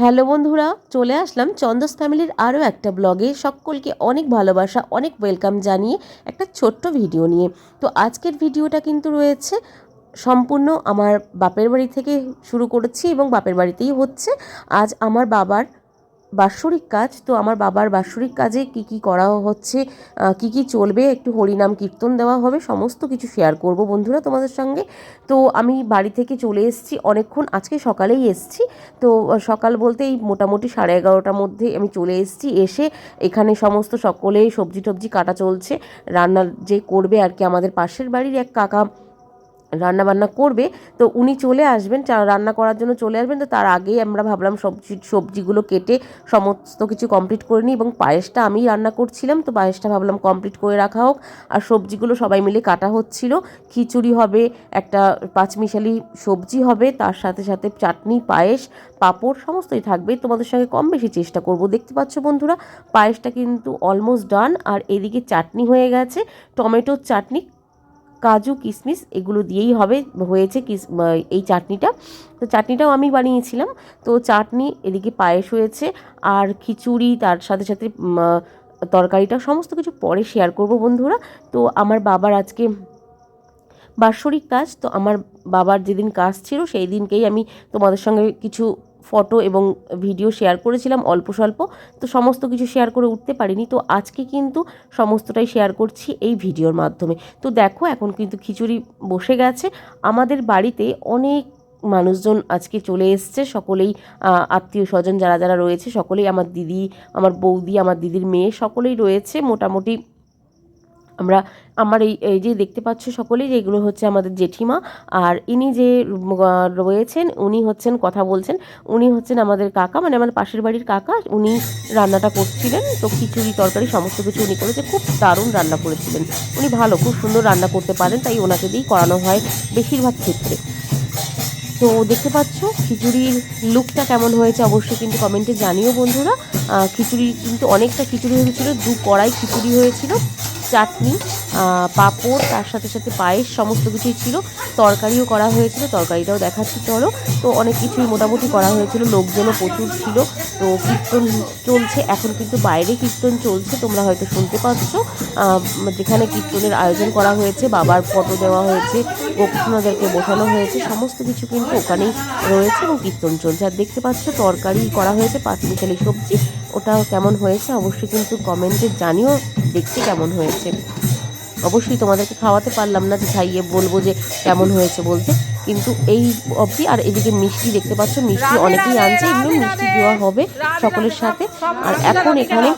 Hello বন্ধুরা, চলে আসলাম চন্দস ফ্যামিলির আরও একটা ব্লগে। সকলকে অনেক ভালোবাসা, অনেক ওয়েলকাম জানিয়ে একটা ছোট্ট ভিডিও নিয়ে। তো আজকের ভিডিওটা কিন্তু রয়েছে সম্পূর্ণ আমার বাপের বাড়ি থেকে শুরু করেছি এবং বাপের বাড়িতেই হচ্ছে। আজ আমার বাবার বাৎসরিক কাজ, তো আমার বাবার বাৎসরিক কাজে কি কি করা হচ্ছে কি কি চলবে, একটু হরিনাম কীর্তন দেওয়া হবে, সমস্ত কিছু শেয়ার করব বন্ধুরা তোমাদের সঙ্গে। তো আমি বাড়ি থেকে চলে এসেছি, অনেকক্ষণ আজকে সকালেই এসেছি। তো সকাল বলতে এই মোটামুটি সাড়ে এগারোটার মধ্যে আমি চলে এসেছি, এসে এখানে সমস্ত সকলেই সবজি টবজি কাটা চলছে। রান্না যে করবে আর কি আমাদের পাশের বাড়ির এক কাকা রান্না বান্না করবে, তো উনি চলে আসবেন রান্না করার জন্য চলে আসবেন, তো তার আগেই আমরা ভাবলাম সবজি, সবজিগুলো কেটে সমস্ত কিছু কমপ্লিট করে নিই এবং পায়েসটা আমি রান্না করছিলাম, তো পায়েসটা ভাবলাম কমপ্লিট করে রাখা হোক। আর সবজিগুলো সবাই মিলে কাটা হচ্ছিল, খিচুড়ি হবে, একটা পাঁচমিশালি সবজি হবে, তার সাথে সাথে চাটনি, পায়েস, পাঁপড়, সমস্তই থাকবে। তোমাদের সঙ্গে কম বেশি চেষ্টা করব, দেখতে পাচ্ছ বন্ধুরা, পায়েসটা কিন্তু অলমোস্ট ডান আর এদিকে চাটনি হয়ে গেছে, টমেটোর চাটনি কাজু কিশমিশ এগুলো দিয়েই হবে, হয়েছে কিস এই চাটনিটা। তো চাটনিটাও আমি বানিয়েছিলাম। তো চাটনি এদিকে পায়েস হয়েছে আর খিচুড়ি, তার সাথে সাথে তরকারিটা, সমস্ত কিছু পরে শেয়ার করব বন্ধুরা। তো আমার বাবার আজকে বাৎসরিক কাজ, তো আমার বাবার যেদিন কাজ ছিল, সেই দিনকেই আমি তোমাদের সঙ্গে কিছু ফটো এবং ভিডিও শেয়ার করেছিলাম অল্প স্বল্প, তো সমস্ত কিছু শেয়ার করে উঠতে পারিনি। তো আজকে কিন্তু সমস্তটাই শেয়ার করছি এই ভিডিওর মাধ্যমে। তো দেখো, এখন কিন্তু খিচুড়ি বসে গেছে। আমাদের বাড়িতে অনেক মানুষজন আজকে চলে এসছে। সকলেই আত্মীয় স্বজন যারা যারা রয়েছে, সকলেই আমার দিদি, আমার বৌদি, আমার দিদির মেয়ে সকলেই রয়েছে। মোটামুটি আমরা, আমার এই এই যে দেখতে পাচ্ছ সকলেই যে এগুলো হচ্ছে আমাদের জেঠিমা আর ইনি যে রয়েছেন, উনি হচ্ছেন কথা বলছেন, উনি হচ্ছেন আমাদের কাকা মানে আমার পাশের বাড়ির কাকা, উনি রান্নাটা করছিলেন, তো খিচুড়ি, তরকারি, সমস্ত কিছু উনি করেছে, খুব দারুণ রান্না করেছিলেন। উনি ভালো, খুব সুন্দর রান্না করতে পারেন, তাই ওনাকে দিয়েই করানো হয় বেশিরভাগ ক্ষেত্রে। তো দেখতে পাচ্ছ খিচুড়ির লুকটা কেমন হয়েছে অবশ্যই কিন্তু কমেন্টে জানিও বন্ধুরা। খিচুড়ি কিন্তু অনেকটা খিচুড়ি হয়েছিল, দু কড়াই খিচুড়ি হয়েছিল। চাটনি পাঁপড়, তার সাথে সাথে পায়েস, সমস্ত কিছুই ছিল। তরকারিও করা হয়েছিল, তরকারিটাও দেখাচ্ছি, চলো। তো অনেক কিছুই মোটামুটি করা হয়েছিল, লোকজনও প্রচুর ছিল। তো কীর্তন চলছে, এখন কিন্তু বাইরে কীর্তন চলছে, তোমরা হয়তো শুনতে পাচ্ছ। যেখানে কীর্তনের আয়োজন করা হয়েছে, বাবার ফটো দেওয়া হয়েছে গোপীনাথদেরকে বসানো হয়েছে, সমস্ত কিছু কিন্তু ওখানেই রয়েছে এবং কীর্তন চলছে। আর দেখতে পাচ্ছ, তরকারি করা হয়েছে পাঁচমিশালি সবজি ওটা কেমন হয়েছে অবশ্যই কিন্তু কমেন্টে জানিও দেখতে কেমন হয়েছে। অবশ্যই তোমাদেরকে খাওয়াতে পারলাম না যে খাইয়ে বলব যে কেমন হয়েছে বলতে। কিন্তু এই অবধি আর এদিকে মিষ্টি দেখতে পাচ্ছ মিষ্টি অনেকেই আনছে এগুলো মিষ্টি দেওয়া হবে সকলের সাথে। আর এখন এখানে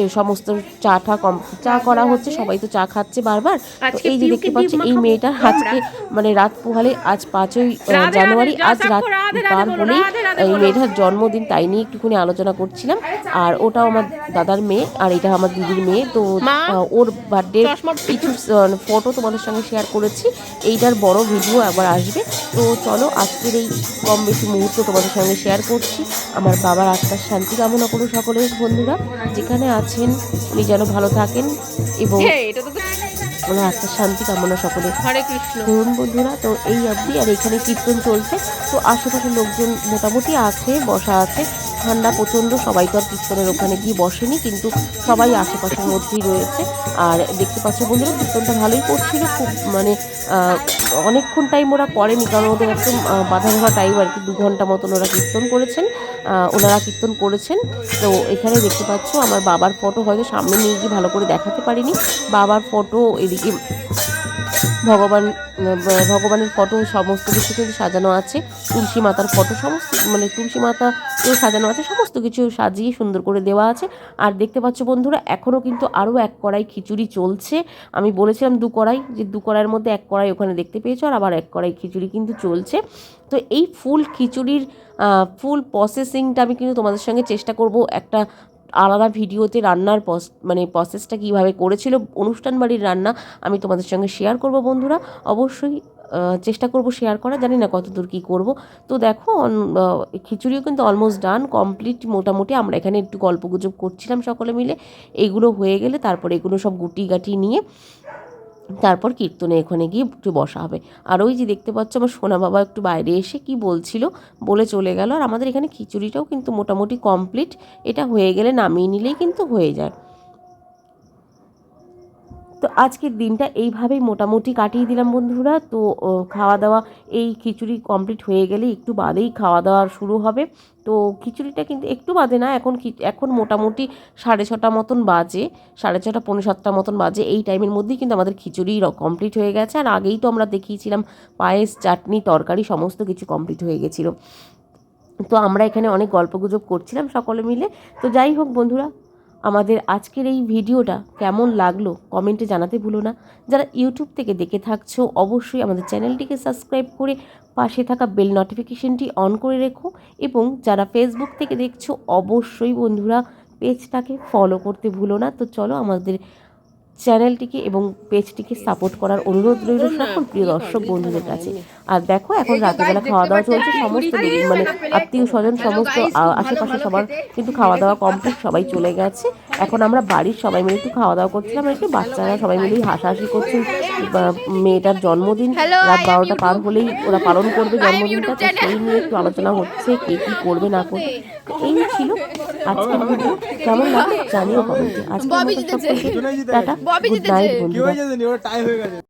এই সমস্ত চা টা কম চা করা হচ্ছে সবাই তো চা খাচ্ছে বারবার। তো এই যে দেখতে পাচ্ছি এই মেয়েটার আজকে মানে রাত পোহালে আজ পাঁচই জানুয়ারি আজ রাত পার হলেই এই মেয়েটার জন্মদিন তাই নিয়ে একটুখানি আলোচনা করছিলাম। আর ওটাও আমার দাদার মেয়ে আর এটা আমার দিদির মেয়ে। তো ওর বার্থডে কিছু ফটো তোমাদের সঙ্গে শেয়ার করেছি। এইটার বড় ভিডিও আবার আসবে। তো চলো আজকের এই কম বেশি মুহূর্ত তোমাদের সঙ্গে শেয়ার করছি। আমার বাবার আত্মার শান্তি কামনা করো সকলের বন্ধুরা। যেখানে আছেন উনি যেন ভালো থাকেন এবং এটা তো ওনার আত্মার শান্তি কামনা সকলে হরে কৃষ্ণ। ধরুন বন্ধুরা তো এই অবধি আর এখানে কীর্তন চলছে। তো আশেপাশে লোকজন মোটামুটি আছে বসা আছে। ঠান্ডা প্রচণ্ড সবাই তো আর কীর্তনের ওখানে গিয়ে বসেনি কিন্তু সবাই আশেপাশের মধ্যেই রয়েছে। আর দেখতে পাচ্ছ বন্ধুরা কীর্তনটা ভালোই করছিল খুব মানে অনেকক্ষণ টাইম ওরা করেনি কারণ ওদের একদম বাধা ধরা টাইম আর কি দু ঘণ্টা মতন ওরা কীর্তন করেছেন ওনারা কীর্তন করেছেন। তো এখানে দেখতে পাচ্ছ আমার বাবার ফটো হয়তো সামনে নিয়ে গিয়ে ভালো করে দেখাতে পারিনি। বাবার ফটো এদিকে ভগবান ভগবানের ফটো সমস্ত কিছু কিন্তু সাজানো আছে। তুলসী মাতার ফটো সমস্ত মানে তুলসী মাতাকেও সাজানো আছে, সমস্ত কিছু সাজিয়ে সুন্দর করে দেওয়া আছে। আর দেখতে পাচ্ছ বন্ধুরা এখনও কিন্তু আরও এক কড়াই খিচুড়ি চলছে। আমি বলেছিলাম দু কড়াই, যে দু কড়াইয়ের মধ্যে এক কড়াই ওখানে দেখতে পেয়েছ, আর আবার এক কড়াই খিচুড়ি কিন্তু চলছে। তো এই ফুল খিচুড়ির ফুল প্রসেসিংটা আমি কিন্তু তোমাদের সঙ্গে চেষ্টা করব একটা আলাদা ভিডিওতে রান্নার পস মানে প্রসেসটা কীভাবে করেছিল, অনুষ্ঠান বাড়ির রান্না আমি তোমাদের সঙ্গে শেয়ার করব বন্ধুরা। অবশ্যই চেষ্টা করব শেয়ার করা, জানি না কতদূর কী করব। তো দেখো খিচুড়িও কিন্তু অলমোস্ট ডান কমপ্লিট মোটামুটি আমরা এখানে একটু গল্প গুজব করছিলাম সকলে মিলে। এগুলো হয়ে গেলে তারপরে এগুলো সব গুটি গাটি নিয়ে তারপর কীর্তনে এখানে গিয়ে একটু বসা হবে। আর ওই যে দেখতে পাচ্ছ আমার সোনা বাবা একটু বাইরে এসে কি বলছিল, বলে চলে গেল। আর আমাদের এখানে খিচুড়িটাও কিন্তু মোটামুটি কমপ্লিট এটা হয়ে গেলে নামিয়ে নিলেই কিন্তু হয়ে যায়। তো আজকের দিনটা এইভাবেই মোটামুটি কাটিয়ে দিলাম বন্ধুরা। তো খাওয়া দাওয়া এই খিচুড়ি কমপ্লিট হয়ে গেলে একটু বাদেই খাওয়া দাওয়া শুরু হবে। তো খিচুড়িটা কিন্তু একটু বাদে না, এখন এখন মোটামুটি সাড়ে ছটা মতন বাজে, সাড়ে ছটা পনেরো সাতটা মতন বাজে। এই টাইমের মধ্যেই কিন্তু আমাদের খিচুড়ি কমপ্লিট হয়ে গেছে। আর আগেই তো আমরা দেখিয়েছিলাম পায়েস, চাটনি, তরকারি সমস্ত কিছু কমপ্লিট হয়ে গেছিল। তো আমরা এখানে অনেক গল্পগুজব করছিলাম সকলে মিলে। তো যাই হোক বন্ধুরা আমাদের আজকের এই ভিডিওটা কেমন লাগল কমেন্টে জানাতে ভুলো না। যারা ইউটিউব থেকে দেখে থাকছো, অবশ্যই আমাদের চ্যানেলটিকে সাবস্ক্রাইব করে পাশে থাকা বেল নোটিফিকেশনটি অন করে রেখো এবং যারা ফেসবুক থেকে দেখছ, অবশ্যই বন্ধুরা পেজটাকে ফলো করতে ভুলো না। তো চলো আমাদের চ্যানেলটিকে এবং পেজটিকে সাপোর্ট করার অনুরোধ রইল সকল প্রিয় দর্শক বন্ধুদের কাছে। আর দেখো এখন রাতেবেলা খাওয়া দাওয়া চলছে সমস্ত মানে আত্মীয় স্বজন সমস্ত আশেপাশে সবার কিন্তু খাওয়া দাওয়া কমপ্লিট সবাই চলে গেছে। এখন আমরা বাড়ির সবাই মিলে একটু খাওয়া দাওয়া করছিলাম আর একটু বাচ্চারা সবাই মিলে হাসাহাসি করছে। বা মেয়েটার জন্মদিন রাত বারোটা পার হলেই ওরা পালন করবে জন্মদিনটা তো সেই নিয়ে একটু আলোচনা হচ্ছে কে কী করবে না করবে। এই ছিল আজকের ভিডিও কেমন লাগে জানিও কমেন্টে। আজকের মতো সকলকে টাটা। গুড নাইট বন্ধুরা।